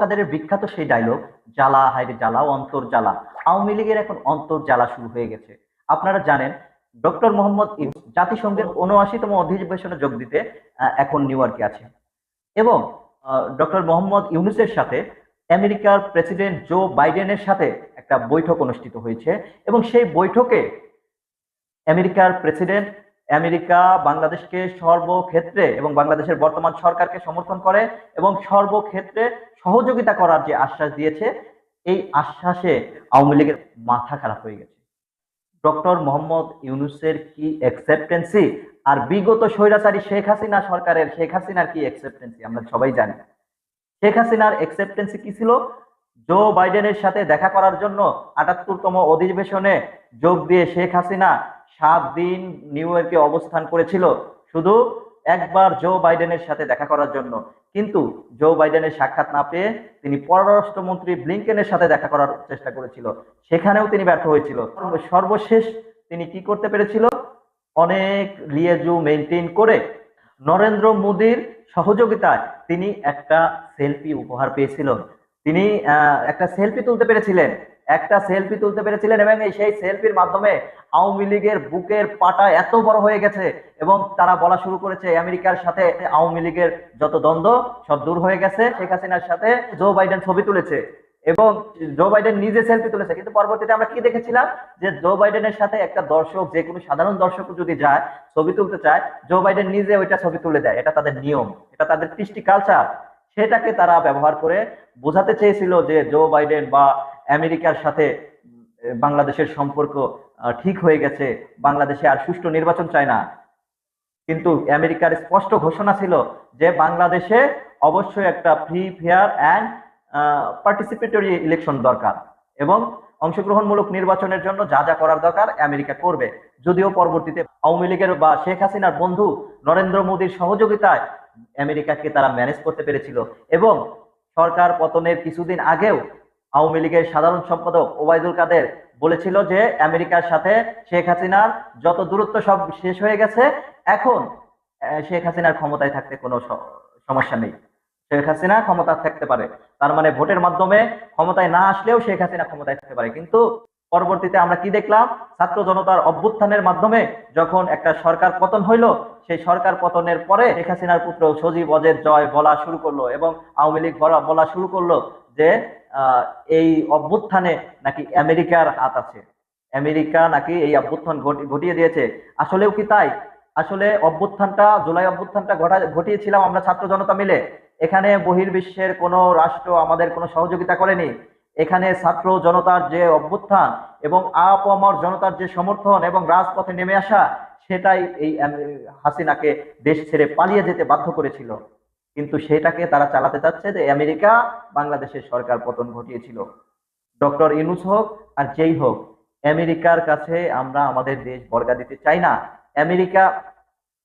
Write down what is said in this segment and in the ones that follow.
কাদেরের বিখ্যাত সেই ডায়লগ জ্বালা হাইরে জ্বালা অন্তর জ্বালা। আওয়ামী লীগের এখন অন্তর জ্বালা শুরু হয়ে গেছে। আপনারা জানেন, ডক্টর মোহাম্মদ জাতিসংঘের উনআশিতম অধিবেশনে যোগ দিতে এখন নিউ ইয়র্কে আছে এবং ডক্টর মোহাম্মদ ইউনুসের সাথে আমেরিকার প্রেসিডেন্ট জো বাইডেনের সাথে একটা বৈঠক অনুষ্ঠিত হয়েছে। এবং সেই বৈঠকে আমেরিকার প্রেসিডেন্ট আমেরিকা বাংলাদেশকে সর্বক্ষেত্রে এবং বাংলাদেশের বর্তমান সরকারকে সমর্থন করে এবং সর্বক্ষেত্রে সহযোগিতা করার যে আশ্বাস দিয়েছে, এই আশ্বাসে আওয়ামী লীগের মাথা খারাপ হয়ে গেছে। ডক্টর মোহাম্মদ ইউনুসের কি অ্যাকসেপ্টেন্সি আর বিগত স্বৈরাচারী শেখ হাসিনা সরকারের, শেখ হাসিনার কি অ্যাকসেপ্টেন্সি আমরা সবাই জানি। শেখ হাসিনার অ্যাকসেপ্টেন্সি কি ছিল? জো বাইডেনের সাথে দেখা করার জন্য আটাত্তরতম অধিবেশনে যোগ দিয়ে শেখ হাসিনা সাত দিন নিউ ইয়র্কে অবস্থান করেছিল। শুধু একবার জো বাইডেনের সাথে দেখা করার জন্য। কিন্তু জো বাইডেনের সাক্ষাৎ না পেয়ে তিনি পররাষ্ট্রমন্ত্রী ব্লিংকেনের সাথে দেখা করার চেষ্টা করেছিল। সেখানেও তিনি ব্যর্থ হয়েছিল। সর্বশেষ তিনি কি করতে পেরেছিল? অনেক লিয়েজু মেনটেন করে নরেন্দ্র মোদীর সহযোগিতায় তিনি একটা সেলফি উপহার পেয়েছিল তিনি একটা সেলফি তুলতে পেরেছিলেন। একটা সেলফি তুলতে পেরেছিলেন এবং এই সেই সেলফির মাধ্যমে আওয়ামী লীগের বুকের পাটা এত বড় হয়ে গেছে এবং তারা বলা শুরু করেছে আমেরিকার সাথে আওয়ামী লীগের যত দ্বন্দ্ব সব দূর হয়ে গেছে। শেখ হাসিনার সাথে জো বাইডেন ছবি তুলেছে এবং জো বাইডেন নিজে সেলফি তুলেছে। কিন্তু পরবর্তীতে আমরা কি দেখেছিলাম? যে জো বাইডেনের সাথে একটা দর্শক, যে কোনো সাধারণ দর্শক যদি যায়, ছবি তুলতে চায় জো বাইডেন নিজে ওইটা ছবি তুলে দেয়। এটা তাদের নিয়ম, এটা তাদের কৃষ্টি কালচার সেটাকে তারা ব্যবহার করে বোঝাতে চেয়েছিল যে জো বাইডেন বা আমেরিকার সাথে বাংলাদেশের সম্পর্ক ঠিক হয়ে গেছে। বাংলাদেশে আর সুষ্ঠু নির্বাচন চায় না। কিন্তু আমেরিকার স্পষ্ট ঘোষণা ছিল যে বাংলাদেশে অবশ্যই একটা free fair and participatory election দরকার এবং অংশগ্রহণমূলক নির্বাচনের জন্য যা যা করার দরকার আমেরিকা করবে। যদিও পরবর্তীতে আওয়ামী লীগের বা শেখ হাসিনার বন্ধু নরেন্দ্র মোদীর সহযোগিতায় আমেরিকাকে তারা ম্যানেজ করতে পেরেছিল এবং সরকার পতনের কিছুদিন আগেও আওয়ামী লীগের সাধারণ সম্পাদক ওবায়দুল কাদের বলেছিল যে আমেরিকার সাথে শেখ হাসিনার যত দূরত্ব সব শেষ হয়ে গেছে, এখন শেখ হাসিনার ক্ষমতায় থাকতে কোনো সমস্যা নেই। শেখ হাসিনা ক্ষমতা থাকতে পারে। তার মানে ভোটের মাধ্যমে ক্ষমতায় না আসলেও শেখ হাসিনা ক্ষমতায় থাকতে পারে। কিন্তু পরবর্তীতে আমরা কি দেখলাম? ছাত্র জনতার অভ্যুত্থানের মাধ্যমে যখন একটা সরকার পতন হইল, সেই সরকার পতনের পরে শেখ হাসিনার পুত্র সজীব অজের জয় বলা শুরু করল এবং আওয়ামী লীগ বলা শুরু করল যে এই অভ্যুত্থানে নাকি আমেরিকার হাত আছে? আমেরিকা নাকি এই অভ্যুত্থান ঘটিয়ে দিয়েছে? আসলেও কি তাই? আসলে অভ্যুত্থানটা, জুলাই অভ্যুত্থানটা ঘটা, ঘটিয়েছিলাম আমরা ছাত্র জনতা মিলে। এখানে বহির্বিশ্বের কোনো রাষ্ট্র আমাদের কোনো সহযোগিতা করেনি। এখানে ছাত্র জনতার যে অভ্যুত্থান এবং আপামর জনতার যে সমর্থন এবং রাজপথে নেমে আসা, সেটাই এই হাসিনাকে দেশ ছেড়ে পালিয়ে যেতে বাধ্য করেছিল। কিন্তু সেটাকে তারা চালাতে চাচ্ছে যে আমেরিকা বাংলাদেশের সরকার পতন ঘটিয়েছিল। ডক্টর ইনুস হোক আর যেই হোক, আমেরিকার কাছে আমরা আমাদের দেশ বর্গা দিতে চাই না। আমেরিকা,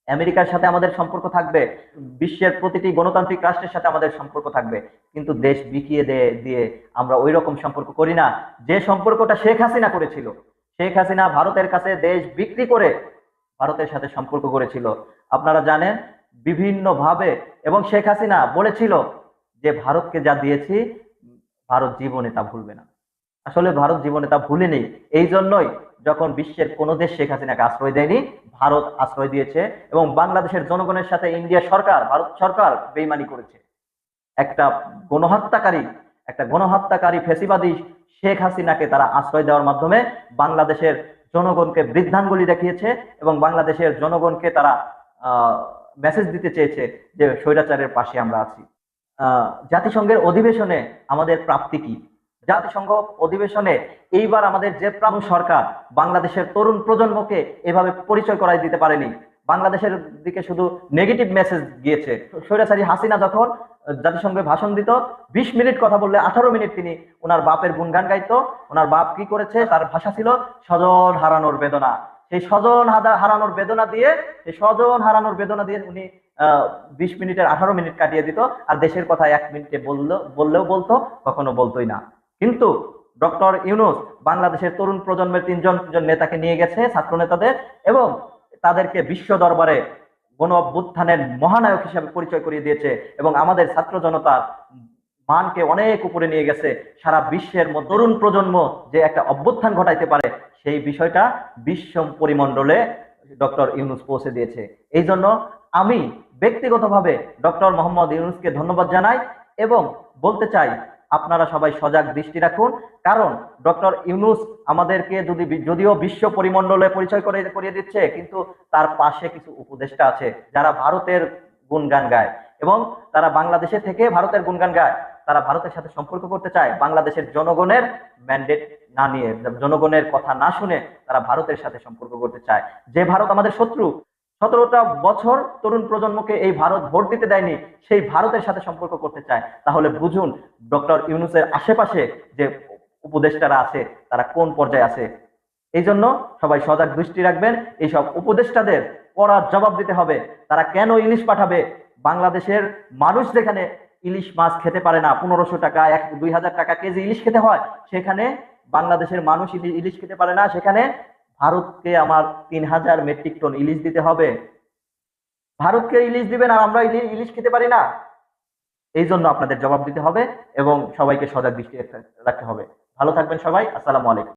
আমেরিকার সাথে আমাদের সম্পর্ক থাকবে। বিশ্বের প্রতিটি গণতান্ত্রিক রাষ্ট্রের সাথে আমাদের সম্পর্ক থাকবে। কিন্তু দেশ বিকিয়ে দিয়ে আমরা ওই রকম সম্পর্ক করি না। যে সম্পর্কটা শেখ হাসিনা করেছিল, শেখ হাসিনা ভারতের কাছে দেশ বিক্রি করে ভারতের সাথে সম্পর্ক করেছিল। আপনারা জানেন বিভিন্ন ভাবে এবং শেখ হাসিনা বলেছিল যে, ভারতকে যা দিয়েছি, ভারত জীবনে তা ভুলবে না। আসলে ভারত জীবনে তা ভুলেনি। এই জন্যই যখন বিশ্বের কোনো দেশ শেখ হাসিনাকে আশ্রয় দেয়নি, ভারত আশ্রয় দিয়েছে, এবং বাংলাদেশের জনগণের সাথে ইন্ডিয়া সরকার, ভারত সরকার বেইমানি করেছে। একটা গণহত্যাকারী একটা গণহত্যাকারী ফেসিবাদী শেখ হাসিনাকে তারা আশ্রয় দেওয়ার মাধ্যমে বাংলাদেশের জনগণকে বৃদ্ধাঙ্গুলি দেখিয়েছে, এবং বাংলাদেশের জনগণকে তারা মেসেজ দিতে চেয়েছে যে স্বৈরাচারের পাশে আমরা আছি। জাতিসংঘের অধিবেশনে আমাদের প্রাপ্তি কি? জাতিসংঘ অধিবেশনে এইবার আমাদের যে প্রাণ সরকার বাংলাদেশের তরুণ প্রজন্মকে এভাবে পরিচয় করাই দিতে পারেনি। বাংলাদেশের দিকে শুধু নেগেটিভ মেসেজ গিয়েছে স্বৈরাচারী হাসিনা যখন জাতিসংঘে ভাষণ দিত, বিশ মিনিট কথা বললে আঠারো মিনিট তিনি ওনার বাপের গুণগান গাইতো। ওনার বাপ কি করেছে? তার ভাষা ছিল স্বজন হারানোর বেদনা। সেই স্বজন হারানোর বেদনা দিয়ে, সেই স্বজন হারানোর বেদনা দিয়ে উনি বিশ মিনিটের আঠারো মিনিট কাটিয়ে দিত, আর দেশের কথা এক মিনিটে বলল, বললেও বলতো, কখনো বলতোই না। কিন্তু ডক্টর ইউনুস বাংলাদেশের তরুণ প্রজন্মের তিনজন নেতাকে নিয়ে গেছে, ছাত্র নেতাদের, এবং তাদেরকে বিশ্ব দরবারে গণ অভ্যুত্থানের মহানায়ক হিসেবে পরিচয় করিয়ে দিয়েছে, এবং আমাদের ছাত্র জনতার মানকে অনেক উপরে নিয়ে গেছে। সারা বিশ্বের তরুণ প্রজন্ম যে একটা অভ্যুত্থান ঘটাইতে পারে সেই বিষয়টা বিশ্ব পরিমণ্ডলে ডক্টর ইউনুস পৌঁছে দিয়েছে। এই জন্য আমি ব্যক্তিগতভাবে ডক্টর মোহাম্মদ ইউনুসকে ধন্যবাদ জানাই এবং বলতে চাই, আপনারা সবাই সজাগ দৃষ্টি রাখুন, কারণ ডক্টর ইউনুস আমাদেরকে যদি যদিও বিশ্ব পরিমণ্ডলে পরিচয় করে, করিয়ে দিচ্ছে, কিন্তু তার পাশে কিছু উপদেষ্টা আছে যারা ভারতের গুণগান গায় এবং তারা বাংলাদেশে থেকে ভারতের গুণগান গায়। তারা ভারতের সাথে সম্পর্ক করতে চায়, বাংলাদেশের জনগণের ম্যান্ডেট না নিয়ে, জনগণের কথা না শুনে তারা ভারতের সাথে সম্পর্ক করতে চায়। যে ভারত আমাদের শত্রু, সতেরোটা বছর তরুণ প্রজন্মকে এই ভারত ভোট দিতে দেয়নি, সেই ভারতের সাথে সম্পর্ক করতে চায়। তাহলে বুঝুন, ডক্টর ইউনুসের আশেপাশে যে উপদেষ্টারা আছে, তারা কোন পর্যায়ে আছে? এই জন্য সবাই সজাগ দৃষ্টি রাখবেন, এইসব উপদেষ্টাদের কড়া জবাব দিতে হবে। তারা কেন ইলিশ পাঠাবে? বাংলাদেশের মানুষ যেখানে ইলিশ মাছ খেতে পারে না, পনেরোশো টাকা, এক দুই হাজার টাকা কেজি ইলিশ খেতে হয়, সেখানে বাংলাদেশের মানুষ ইলি- ইলিশ খেতে পারে না, সেখানে ভারতকে আমার তিন হাজার মেট্রিক টন ইলিশ দিতে হবে। ভারতকে ইলিশ দিবেন আর আমরা ইলি- ইলিশ খেতে পারি না। এই জন্য আপনাদের জবাব দিতে হবে এবং সবাইকে সজাগ দৃষ্টি রাখতে হবে। ভালো থাকবেন সবাই, আসসালামু আলাইকুম।